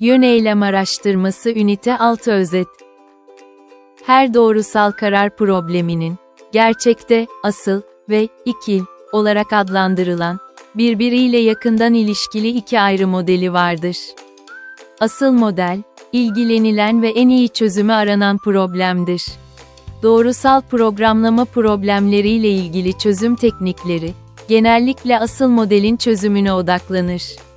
Yöneylem araştırması ünite 6 özet. Her doğrusal karar probleminin, gerçekte, asıl ve ikil olarak adlandırılan, birbiriyle yakından ilişkili iki ayrı modeli vardır. Asıl model, ilgilenilen ve en iyi çözümü aranan problemdir. Doğrusal programlama problemleriyle ilgili çözüm teknikleri, genellikle asıl modelin çözümüne odaklanır.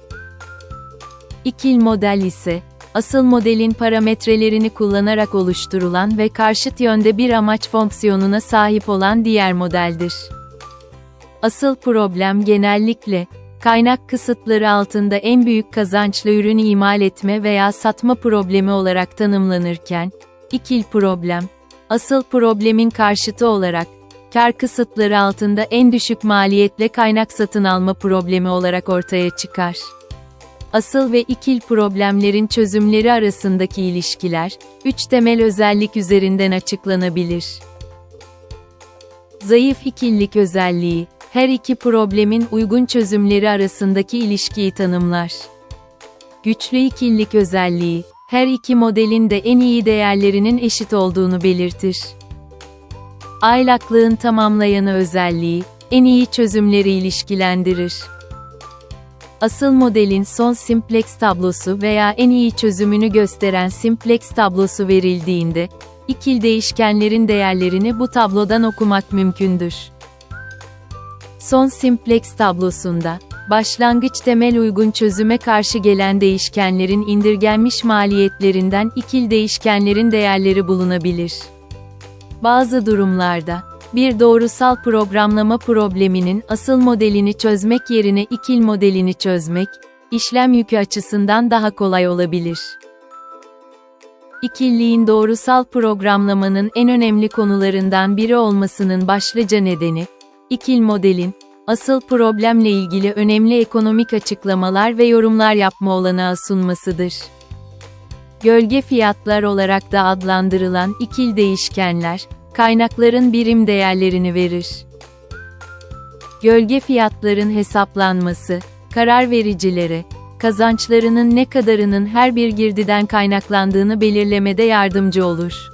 İkil model ise, asıl modelin parametrelerini kullanarak oluşturulan ve karşıt yönde bir amaç fonksiyonuna sahip olan diğer modeldir. Asıl problem genellikle, kaynak kısıtları altında en büyük kazançlı ürün imal etme veya satma problemi olarak tanımlanırken, ikil problem, asıl problemin karşıtı olarak, kar kısıtları altında en düşük maliyetle kaynak satın alma problemi olarak ortaya çıkar. Asıl ve ikil problemlerin çözümleri arasındaki ilişkiler, üç temel özellik üzerinden açıklanabilir. Zayıf ikillik özelliği, her iki problemin uygun çözümleri arasındaki ilişkiyi tanımlar. Güçlü ikillik özelliği, her iki modelin de en iyi değerlerinin eşit olduğunu belirtir. Aylaklığın tamamlayanı özelliği, en iyi çözümleri ilişkilendirir. Asıl modelin son simplex tablosu veya en iyi çözümünü gösteren simplex tablosu verildiğinde, ikil değişkenlerin değerlerini bu tablodan okumak mümkündür. Son simplex tablosunda, başlangıç temel uygun çözüme karşı gelen değişkenlerin indirgenmiş maliyetlerinden ikil değişkenlerin değerleri bulunabilir. Bazı durumlarda, bir doğrusal programlama probleminin asıl modelini çözmek yerine ikil modelini çözmek, işlem yükü açısından daha kolay olabilir. İkilliğin doğrusal programlamanın en önemli konularından biri olmasının başlıca nedeni, ikil modelin, asıl problemle ilgili önemli ekonomik açıklamalar ve yorumlar yapma olanağı sunmasıdır. Gölge fiyatlar olarak da adlandırılan ikil değişkenler, kaynakların birim değerlerini verir. Gölge fiyatların hesaplanması, karar vericilere, kazançlarının ne kadarının her bir girdiden kaynaklandığını belirlemede yardımcı olur.